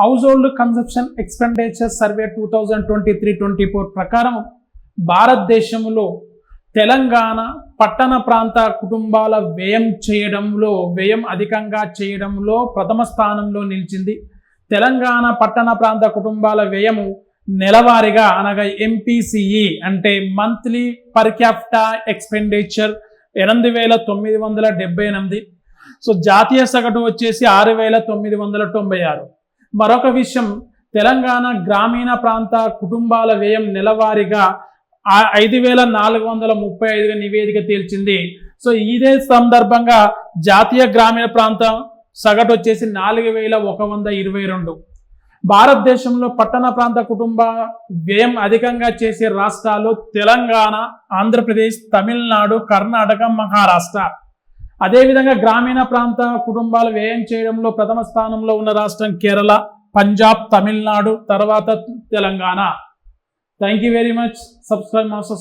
Household consumption expenditure survey two thousand twenty three twenty four ప్రకారం భారతదేశంలో తెలంగాణ పట్టణ ప్రాంత కుటుంబాల వ్యయం చేయడంలో వ్యయం అధికంగా చేయడంలో ప్రథమ స్థానంలో నిలిచింది. తెలంగాణ పట్టణ ప్రాంత కుటుంబాల వ్యయము నెలవారీగా అనగా ఎంపీసీఈ అంటే మంత్లీ పర్ క్యాపిటా ఎక్స్పెండిచర్ ఎనిమిది వేల తొమ్మిది వందల డెబ్బై ఎనిమిది. సో జాతీయ సగటు వచ్చేసి ఆరు వేల తొమ్మిది వందల తొంభై ఆరు. మరొక విషయం తెలంగాణ గ్రామీణ ప్రాంత కుటుంబాల వ్యయం నెలవారీగా ఐదు వేల నాలుగు వందల ముప్పై ఐదుగా నివేదిక తేల్చింది. సో ఇదే సందర్భంగా జాతీయ గ్రామీణ ప్రాంతం సగటు వచ్చేసి నాలుగు వేల ఒక వంద ఇరవై రెండు. భారతదేశంలో పట్టణ ప్రాంత కుటుంబ వ్యయం అధికంగా చేసే రాష్ట్రాలు తెలంగాణ ఆంధ్రప్రదేశ్ తమిళనాడు కర్ణాటక మహారాష్ట్ర. అదేవిధంగా గ్రామీణ ప్రాంత కుటుంబాలు వ్యయం చేయడంలో ప్రథమ స్థానంలో ఉన్న రాష్ట్రం కేరళ పంజాబ్ తమిళనాడు తర్వాత Telangana. Thank you very much subscribe master